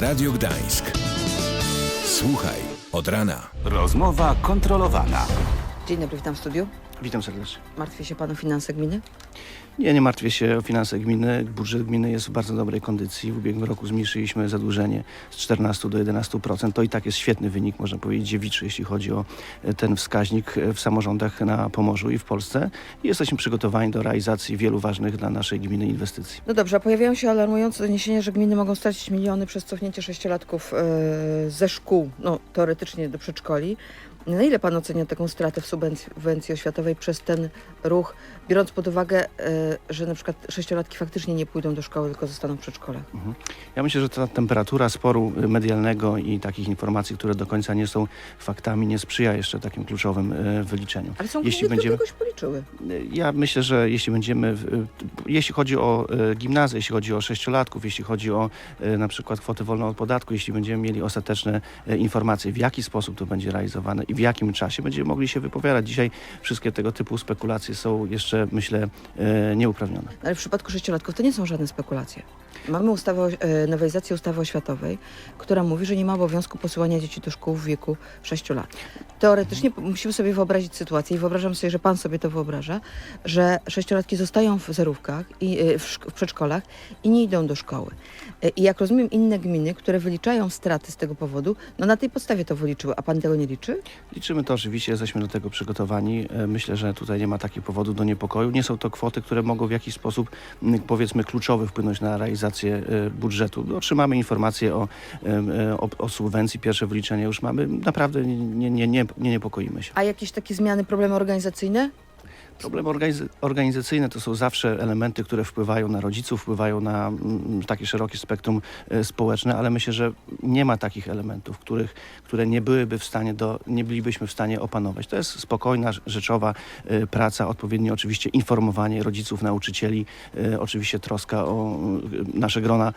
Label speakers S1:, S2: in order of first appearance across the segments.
S1: Radio Gdańsk. Słuchaj od rana.
S2: Rozmowa kontrolowana.
S3: Dzień dobry, witam w studiu.
S4: Witam serdecznie.
S3: Martwi się pan o finanse gminy?
S4: Nie, nie martwię się o finanse gminy. Budżet gminy jest w bardzo dobrej kondycji. W ubiegłym roku zmniejszyliśmy zadłużenie z 14 do 11%. To i tak jest świetny wynik, można powiedzieć, dziewiczy, jeśli chodzi o e, ten wskaźnik e, w samorządach na Pomorzu i w Polsce. I jesteśmy przygotowani do realizacji wielu ważnych dla naszej gminy inwestycji.
S3: No dobrze, a pojawiają się alarmujące doniesienia, że gminy mogą stracić miliony przez cofnięcie sześciolatków e, ze szkół, no teoretycznie do przedszkoli. Na ile pan ocenia taką stratę w subwencji oświatowej przez ten ruch, biorąc pod uwagę, e, że na przykład sześciolatki faktycznie nie pójdą do szkoły, tylko zostaną w przedszkolach?
S4: Ja myślę, że ta temperatura sporu medialnego i takich informacji, które do końca nie są faktami, nie sprzyja jeszcze takim kluczowym e, wyliczeniom.
S3: Ale są
S4: Jeśli będziemy-
S3: które czegoś policzyły.
S4: Ja myślę, że jeśli będziemy, jeśli chodzi o e, gimnazję, jeśli chodzi o sześciolatków, jeśli chodzi o e, na przykład kwotę wolną od podatku, jeśli będziemy mieli ostateczne e, informacje, w jaki sposób to będzie realizowane i w jakim czasie, będziemy mogli się wypowiadać. Dzisiaj wszystkie tego typu spekulacje są jeszcze, myślę, e, nieuprawnione.
S3: Ale w przypadku sześciolatków to nie są żadne spekulacje. Mamy ustawę, e, nowelizację ustawy oświatowej, która mówi, że nie ma obowiązku posyłania dzieci do szkół w wieku 6 lat. Teoretycznie p- musimy sobie wyobrazić sytuację i wyobrażam sobie, że pan sobie to wyobraża, że sześciolatki zostają w zerówkach i e, w, w przedszkolach i nie idą do szkoły. I jak rozumiem, inne gminy, które wyliczają straty z tego powodu, no na tej podstawie to wyliczyły, a pan tego nie liczy?
S4: Liczymy to oczywiście, jesteśmy do tego przygotowani. E, Myślę, że tutaj nie ma takiego powodu do niepokoju. Nie są to kwoty, które mogą w jakiś sposób, powiedzmy, kluczowy wpłynąć na realizację e, budżetu. Otrzymamy informacje o, e, o, o subwencji, pierwsze wyliczenie już mamy. Naprawdę nie, nie, nie, nie niepokoimy się.
S3: A jakieś takie zmiany, problemy organizacyjne?
S4: Problemy organiz- organizacyjne to są zawsze elementy, które wpływają na rodziców, wpływają na mm, takie szerokie spektrum e, społeczne, ale myślę, że nie ma takich elementów, których, które nie byłyby w stanie do, nie bylibyśmy w stanie opanować. To jest spokojna, rzeczowa e, praca, odpowiednie oczywiście informowanie rodziców, nauczycieli, e, oczywiście troska o nasze grona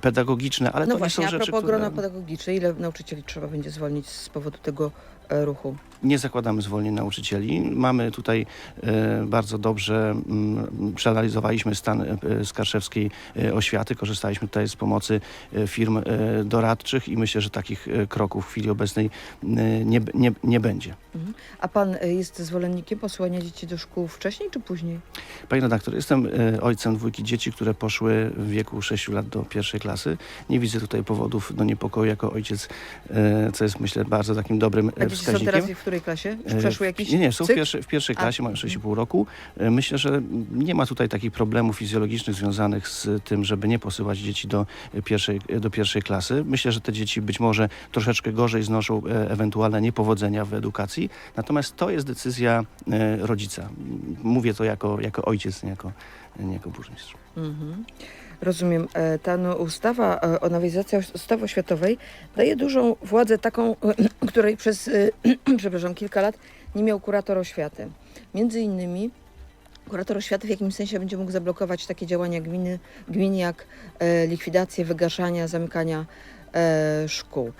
S4: pedagogiczne, ale
S3: no
S4: to
S3: właśnie,
S4: nie
S3: a
S4: są
S3: propos
S4: rzeczy, które...
S3: grona pedagogiczne, ile nauczycieli trzeba będzie zwolnić z powodu tego ruchu?
S4: Nie zakładamy zwolnień nauczycieli. Mamy tutaj e, bardzo dobrze mm, przeanalizowaliśmy stan e, skarszewskiej e, oświaty. Korzystaliśmy tutaj z pomocy e, firm e, doradczych i myślę, że takich e, kroków w chwili obecnej e, nie, nie, nie będzie.
S3: Mhm. A pan e, jest zwolennikiem posyłania dzieci do szkół wcześniej czy później?
S4: Panie redaktor, jestem e, ojcem dwójki dzieci, które poszły w wieku 6 lat do pierwszej klasy. Nie widzę tutaj powodów do niepokoju jako ojciec, e, co jest myślę bardzo takim dobrym
S3: A
S4: e,
S3: dzieci są
S4: wskaźnikiem.
S3: teraz w której klasie? Już
S4: E,
S3: przeszły jakiś
S4: Nie, nie, są w
S3: cykl?
S4: pierwszej, w pierwszej
S3: A,
S4: klasie, mają
S3: mhm.
S4: 6,5 roku. E, Myślę, że nie ma tutaj takich problemów fizjologicznych związanych z tym, żeby nie posyłać dzieci do e, pierwszej, e, do pierwszej klasy. Myślę, że te dzieci być może troszeczkę gorzej znoszą e, ewentualne niepowodzenia w edukacji, natomiast to jest decyzja e, rodzica. Mówię to jako, jako ojciec, nie jako, nie jako burmistrz.
S3: Mhm. Rozumiem. E, Ta no, ustawa e, o nowelizacji ustawy oświatowej daje dużą władzę taką, której przez e, przepraszam, kilka lat nie miał kurator oświaty. Między innymi kurator oświaty w jakimś sensie będzie mógł zablokować takie działania gminy, gmin jak likwidację, wygaszania, zamykania szkół.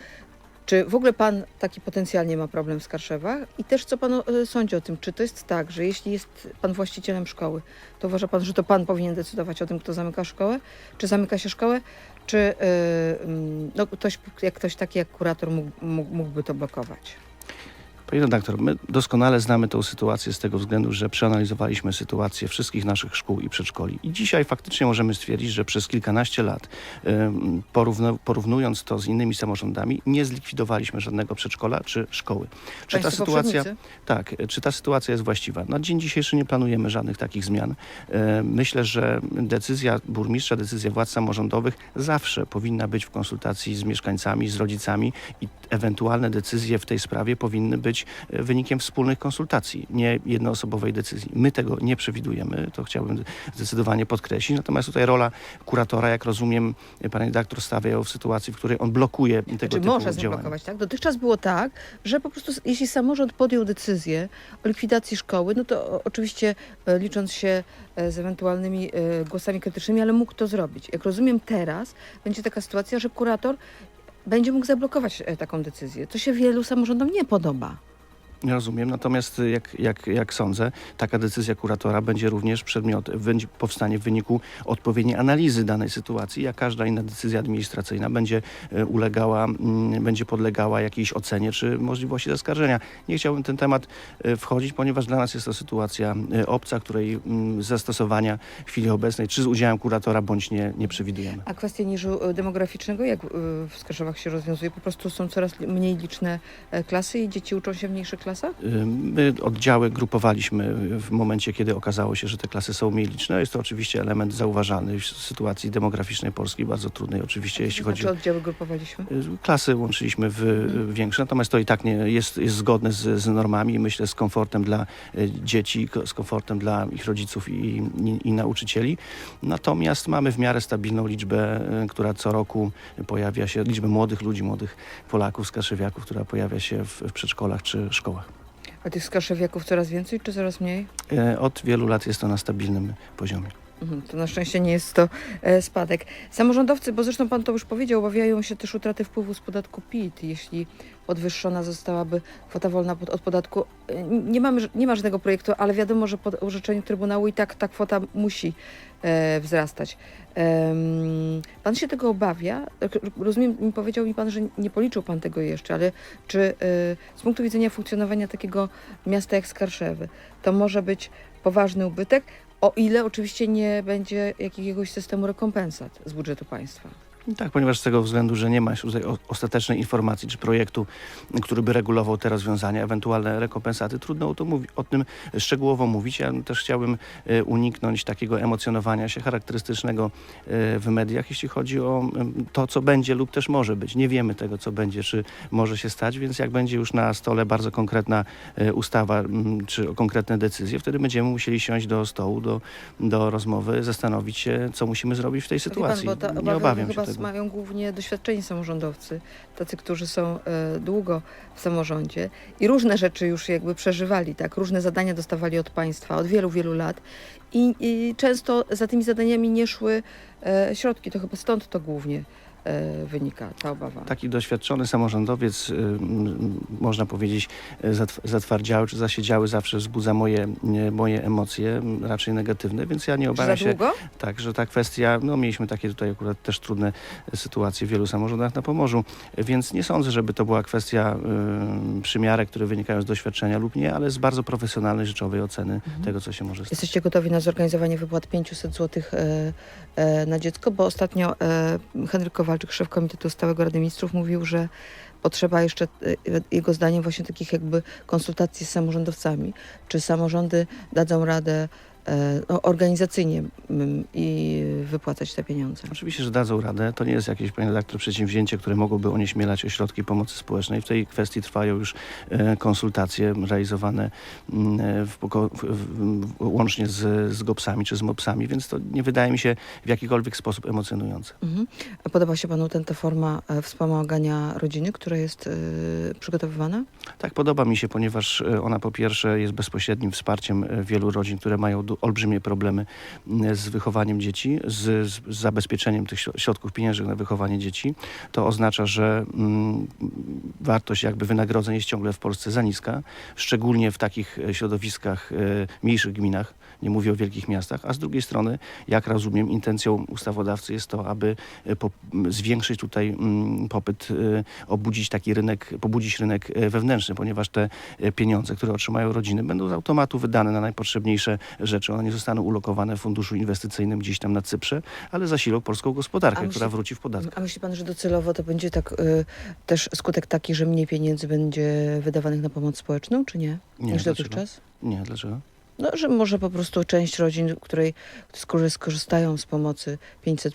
S3: Czy w ogóle pan taki potencjalnie ma problem w Skarszewach? I też co pan e, sądzi o tym? Czy to jest tak, że jeśli jest pan właścicielem szkoły, to uważa pan, że to pan powinien decydować o tym, kto zamyka szkołę? Czy zamyka się szkołę? Czy mm, no, ktoś, jak ktoś taki jak kurator mógł, mógłby to blokować?
S4: Panie redaktor, my doskonale znamy tę sytuację z tego względu, że przeanalizowaliśmy sytuację wszystkich naszych szkół i przedszkoli. I dzisiaj faktycznie możemy stwierdzić, że przez kilkanaście lat, porównu- porównując to z innymi samorządami, nie zlikwidowaliśmy żadnego przedszkola czy szkoły. Czy ta sytuacja, tak, czy ta sytuacja jest właściwa? Na dzień dzisiejszy nie planujemy żadnych takich zmian. E, Myślę, że decyzja burmistrza, decyzja władz samorządowych zawsze powinna być w konsultacji z mieszkańcami, z rodzicami i ewentualne decyzje w tej sprawie powinny być e, wynikiem wspólnych konsultacji, nie jednoosobowej decyzji. My tego nie przewidujemy, to chciałbym zdecydowanie podkreślić. Natomiast tutaj rola kuratora, jak rozumiem, pan redaktor stawia ją w sytuacji, w której on blokuje tego
S3: Czy
S4: typu
S3: może
S4: działania.
S3: zablokować, tak? Dotychczas było tak, że po prostu jeśli samorząd podjął decyzję o likwidacji szkoły, no to oczywiście e, licząc się e, z ewentualnymi głosami krytycznymi, ale mógł to zrobić. Jak rozumiem teraz, będzie taka sytuacja, że kurator będzie mógł zablokować e, taką decyzję. To się wielu samorządom nie podoba.
S4: Rozumiem, natomiast y, jak, jak, jak sądzę, taka decyzja kuratora będzie również przedmiot, będzie powstanie w wyniku odpowiedniej analizy danej sytuacji, jak każda inna decyzja administracyjna będzie e, ulegała, mm, będzie podlegała jakiejś ocenie czy możliwości zaskarżenia. Nie chciałbym w ten temat e, wchodzić, ponieważ dla nas jest to sytuacja obca, której mm, zastosowania w chwili obecnej, czy z udziałem kuratora, bądź nie, nie przewidujemy.
S3: A kwestia niżu demograficznego, jak w Skarbach się rozwiązuje? Po prostu są coraz mniej liczne e, klasy i dzieci uczą się w mniejszych klasach?
S4: Y, My oddziały grupowaliśmy w momencie, kiedy okazało się, że te klasy są mniej liczne. Jest to oczywiście element zauważalny w sytuacji demograficznej Polski, bardzo trudnej oczywiście, jeśli chodzi
S3: znaczy
S4: o
S3: oddziały grupowaliśmy?
S4: y, klasy łączyliśmy w y, większe, natomiast to i tak nie jest, jest zgodne z, z normami i myślę z komfortem dla y, dzieci, z komfortem dla ich rodziców i, i, i nauczycieli. Natomiast mamy w miarę stabilną liczbę, która co roku pojawia się, liczbę młodych ludzi, młodych Polaków, skarszewiaków, która pojawia się w, w przedszkolach czy szkołach.
S3: A tych skarszewiaków coraz więcej czy coraz mniej?
S4: E, Od wielu lat jest to na stabilnym poziomie.
S3: Mhm, To na szczęście nie jest to e, spadek. Samorządowcy, bo zresztą pan to już powiedział, obawiają się też utraty wpływu z podatku PIT, jeśli podwyższona zostałaby kwota wolna od podatku. E, Nie, mamy, nie ma żadnego projektu, ale wiadomo, że po orzeczeniu Trybunału i tak ta kwota musi wzrastać. Pan się tego obawia? Tak, Rozumiem, mi powiedział mi pan, że nie policzył pan tego jeszcze, ale czy e, z punktu widzenia funkcjonowania takiego miasta jak Skarszewy, to może być poważny ubytek? O ile oczywiście nie będzie jakiegoś systemu rekompensat z budżetu państwa.
S4: Tak, ponieważ z tego względu, że nie ma tutaj o- ostatecznej informacji czy projektu, który by regulował te rozwiązania, ewentualne rekompensaty, trudno o, to mówi, o tym szczegółowo mówić. Ja też chciałbym e, uniknąć takiego emocjonowania się charakterystycznego e, w mediach, jeśli chodzi o to, co będzie lub też może być. Nie wiemy tego, co będzie, czy może się stać, więc jak będzie już na stole bardzo konkretna e, ustawa czy konkretne decyzje, wtedy będziemy musieli siąść do stołu, do, do rozmowy, zastanowić się, co musimy zrobić w tej sytuacji.
S3: Pan,
S4: Nie obawiam się tego.
S3: Mają głównie doświadczeni samorządowcy, tacy, którzy są e, długo w samorządzie i różne rzeczy już jakby przeżywali, tak, różne zadania dostawali od państwa od wielu, wielu lat i, i często za tymi zadaniami nie szły e, środki, to chyba stąd to głównie wynika, ta obawa.
S4: Taki doświadczony samorządowiec, y, m, można powiedzieć, y, zatw- zatwardziały czy zasiedziały zawsze wzbudza moje, moje emocje, raczej negatywne, więc ja nie obawiam się, tak, że ta kwestia, no mieliśmy takie tutaj akurat też trudne y, sytuacje w wielu samorządach na Pomorzu, y, więc nie sądzę, żeby to była kwestia y, przymiarek, które wynikają z doświadczenia lub nie, ale z bardzo profesjonalnej, rzeczowej oceny
S3: Mhm.
S4: tego, co się może stać.
S3: Jesteście gotowi na zorganizowanie wypłat 500 zł e, e, na dziecko? Bo ostatnio e, Henryk Kowalczyk, szef Komitetu Stałego Rady Ministrów, mówił, że potrzeba jeszcze, e, jego zdaniem, właśnie takich jakby konsultacji z samorządowcami. Czy samorządy dadzą radę organizacyjnie mm, i wypłacać te pieniądze?
S4: Oczywiście, że dadzą radę. To nie jest jakieś, panie redaktor, przedsięwzięcie, które mogłoby onieśmielać ośrodki pomocy społecznej. W tej kwestii trwają już e, konsultacje realizowane mm, e, w, w, łącznie z, z GOPS-ami czy z MOPS-ami, więc to nie wydaje mi się w jakikolwiek sposób emocjonujące.
S3: Mhm. A Podoba się panu ten, ta forma e, wspomagania rodziny, która jest e, przygotowywana?
S4: Tak, podoba mi się, ponieważ e, ona po pierwsze jest bezpośrednim wsparciem e, wielu rodzin, które mają olbrzymie problemy m, z wychowaniem dzieci, z, z zabezpieczeniem tych śro- środków pieniężnych na wychowanie dzieci. To oznacza, że mm, wartość jakby wynagrodzeń jest ciągle w Polsce za niska, szczególnie w takich e, środowiskach, e, mniejszych gminach, nie mówię o wielkich miastach, a z drugiej strony, jak rozumiem, intencją ustawodawcy jest to, aby e, po, zwiększyć tutaj popyt, e, obudzić taki rynek, pobudzić rynek e, wewnętrzny, ponieważ te pieniądze, które otrzymają rodziny, będą z automatu wydane na najpotrzebniejsze rzeczy. One nie zostaną ulokowane w funduszu inwestycyjnym gdzieś tam na Cyprze, ale zasilą polską gospodarkę,
S3: myśli-
S4: która wróci w podatek.
S3: A myśli pan, że docelowo to będzie tak y, też skutek taki, że mniej pieniędzy będzie wydawanych na pomoc społeczną, czy nie?
S4: Nie,
S3: niż dotychczas?
S4: Nie, dlaczego?
S3: No, że może po prostu część rodzin, której skorzystają z pomocy 500,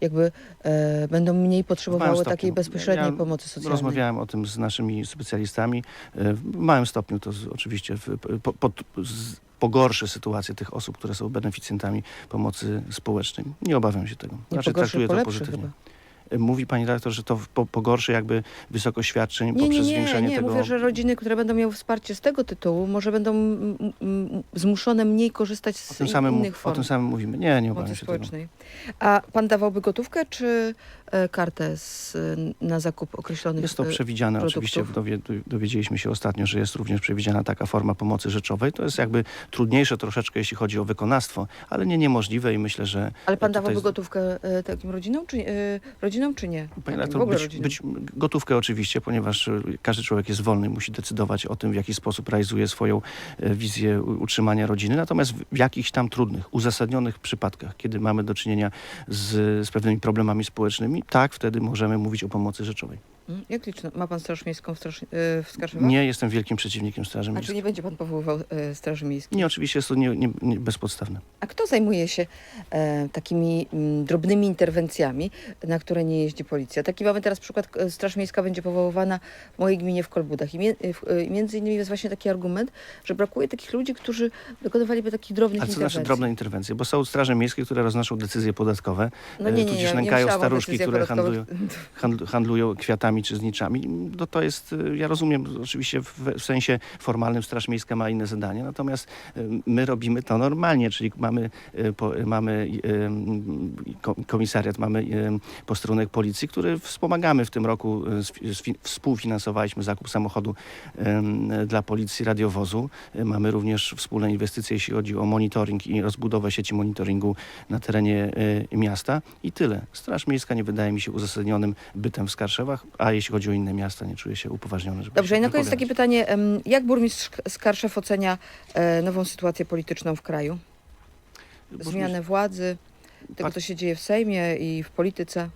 S3: jakby e, będą mniej potrzebowały takiej bezpośredniej
S4: Ja
S3: pomocy socjalnej.
S4: Rozmawiałem o tym z naszymi specjalistami. E, W małym stopniu to z, oczywiście w, po, po, z, pogorszy sytuację tych osób, które są beneficjentami pomocy społecznej. Nie obawiam się tego.
S3: Nie pogorszy,
S4: traktuję to pozytywnie.
S3: chyba.
S4: Mówi pani redaktor, że to po, pogorszy jakby wysokość świadczeń
S3: Nie, nie,
S4: poprzez
S3: nie,
S4: zwiększenie
S3: nie.
S4: tego.
S3: Mówię, że rodziny, które będą miały wsparcie z tego tytułu, może będą mm, mm, zmuszone mniej korzystać
S4: O
S3: z
S4: tym, samym,
S3: innych
S4: o
S3: form
S4: tym samym mówimy. Nie, nie obawiam się tego.
S3: społecznej. A pan dawałby gotówkę, czy e, kartę z, e, na zakup określonych
S4: Jest to
S3: e,
S4: przewidziane,
S3: produktów?
S4: oczywiście dowie, dowiedzieliśmy się ostatnio, że jest również przewidziana taka forma pomocy rzeczowej. To jest jakby trudniejsze troszeczkę, jeśli chodzi o wykonawstwo, ale nie niemożliwe i myślę, że
S3: Ale pan dawałby
S4: z-
S3: gotówkę takim rodzinom, czy, e, rodzinom, czy nie?
S4: Być, być gotówkę oczywiście, ponieważ e, każdy człowiek jest wolny, musi decydować o tym, w jaki sposób realizuje swoją e, wizję utrzymania rodziny. Natomiast w- w jakichś tam trudnych, uzasadnionych przypadkach, kiedy mamy do czynienia z, z pewnymi problemami społecznymi, tak, wtedy możemy mówić o pomocy rzeczowej.
S3: Mm, Jak liczno? Ma pan Straż Miejską w, Straż, e, w?
S4: Nie jestem wielkim przeciwnikiem Straży
S3: A czy
S4: Miejskiej.
S3: nie będzie pan powoływał e, Straży Miejskiej?
S4: Nie, oczywiście jest to nie, nie, nie bezpodstawne.
S3: A kto zajmuje się e, takimi mm, drobnymi interwencjami, na które nie jeździ policja? Taki mamy teraz przykład, e, Straż Miejska będzie powoływana w mojej gminie w Kolbudach. I, mie, e, w, e, między innymi jest właśnie taki argument, że brakuje takich ludzi, którzy dokonywaliby takich drobnych
S4: A co
S3: interwencji.
S4: znaczy drobne interwencje? Bo są straże miejskie, które roznoszą decyzje podatkowe,
S3: No
S4: e,
S3: nie, nie,
S4: tudzież
S3: nie, nie
S4: nękają
S3: myślałam o
S4: staruszki,
S3: decyzjach
S4: które
S3: podatkowych.
S4: handl, handlują kwiatami czy zniczami. No to jest, y, ja rozumiem, oczywiście w, w sensie formalnym Straż Miejska ma inne zadanie, natomiast y, my robimy to normalnie, czyli mamy, y, po, mamy ko- komisariat, mamy posterunek policji, który wspomagamy w tym roku, współfinansowaliśmy zakup samochodu dla policji radiowozu. Mamy również wspólne inwestycje, jeśli chodzi o monitoring i rozbudowę sieci monitoringu na terenie miasta i tyle. Straż Miejska nie wydaje mi się uzasadnionym bytem w Skarszewach, a jeśli chodzi o inne miasta, nie czuję się upoważniony, żeby
S3: Dobrze, i na koniec takie pytanie. Jak burmistrz Skarszew ocenia e, nową sytuację polityczną w kraju? Zmianę władzy, tego, co się dzieje w Sejmie i w polityce?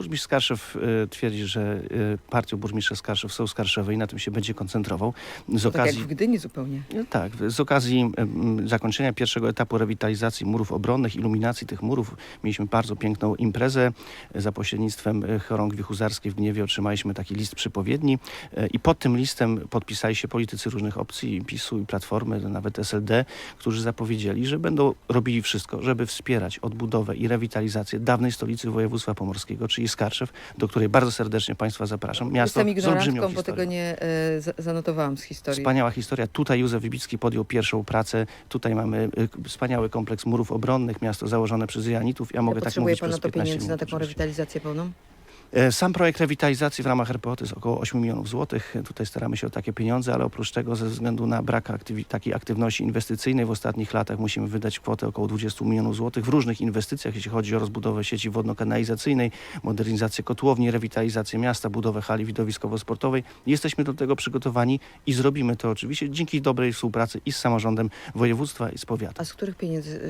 S4: Burmistrz Skarszew y, twierdzi, że y, partią burmistrza Skarszew są Skarszewy i na tym się będzie koncentrował. Z
S3: To tak jak
S4: okazji
S3: w Gdyni zupełnie.
S4: No Tak, z okazji zakończenia pierwszego etapu rewitalizacji murów obronnych, iluminacji tych murów, mieliśmy bardzo piękną imprezę. Za pośrednictwem e, chorągwi huzarskiej w Gniewie otrzymaliśmy taki list przypowiedni e, i pod tym listem podpisali się politycy różnych opcji, PiSu i Platformy, nawet SLD, którzy zapowiedzieli, że będą robili wszystko, żeby wspierać odbudowę i rewitalizację dawnej stolicy województwa pomorskiego, czyli Skarszew, do której bardzo serdecznie Państwa zapraszam. Miasto
S3: Jestem ignorantką, bo
S4: historią.
S3: tego nie za- zanotowałam z historii.
S4: Wspaniała historia. Tutaj Józef Wybicki podjął pierwszą pracę. Tutaj mamy y, wspaniały kompleks murów obronnych, miasto założone przez Janitów. Ja mogę
S3: Ile
S4: tak
S3: potrzebuje
S4: mówić
S3: pan na
S4: przez
S3: to
S4: 15
S3: pieniędzy na taką rewitalizację pełną?
S4: E, Sam projekt rewitalizacji w ramach RPO to jest około 8 milionów złotych. Tutaj staramy się o takie pieniądze, ale oprócz tego ze względu na brak aktywi- takiej aktywności inwestycyjnej w ostatnich latach musimy wydać kwotę około 20 milionów złotych w różnych inwestycjach, jeśli chodzi o rozbudowę sieci wodno-kanalizacyjnej, modernizację kotłowni, rewitalizację miasta, budowę hali widowiskowo-sportowej. Jesteśmy do tego przygotowani i zrobimy to oczywiście dzięki dobrej współpracy i z samorządem województwa i z powiatu.
S3: A z których pieniędzy,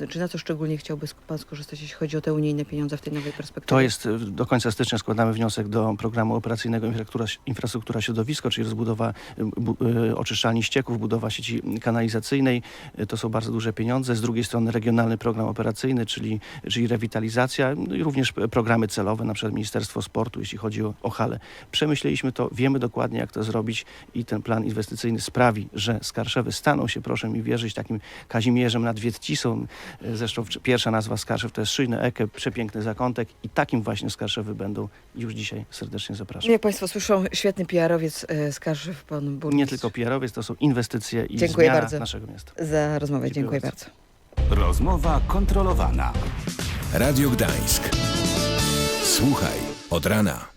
S3: y, czy na co szczególnie chciałby pan skorzystać, jeśli chodzi o te unijne pieniądze w tej nowej perspektywie?
S4: To jest e, do końca stycznia składamy wniosek do programu operacyjnego infrastruktura, infrastruktura środowisko, czyli rozbudowa bu, e, oczyszczalni ścieków, budowa sieci kanalizacyjnej. E, To są bardzo duże pieniądze. Z drugiej strony regionalny program operacyjny, czyli, czyli rewitalizacja no i również programy celowe, na przykład Ministerstwo Sportu, jeśli chodzi o, o hale. Przemyśleliśmy to, wiemy dokładnie jak to zrobić i ten plan inwestycyjny sprawi, że Skarszewy staną się, proszę mi wierzyć, takim Kazimierzem nad Wietcisą. E, Zresztą pierwsza nazwa Skarszew to jest Szyjny Eke, przepiękny zakątek i takim właśnie Skarszewy będą już dzisiaj serdecznie zapraszam.
S3: Jak państwo słyszą, świetny PR-owiec e, Skarżyw, pan burmistrz.
S4: Nie tylko PR-owiec, to są inwestycje i
S3: Dziękuję
S4: zmiana
S3: bardzo.
S4: naszego miasta.
S3: Za rozmowę,
S4: Dziękuję
S3: dziękuję
S4: bardzo.
S3: bardzo.
S2: Rozmowa kontrolowana.
S1: Radio Gdańsk. Słuchaj od rana.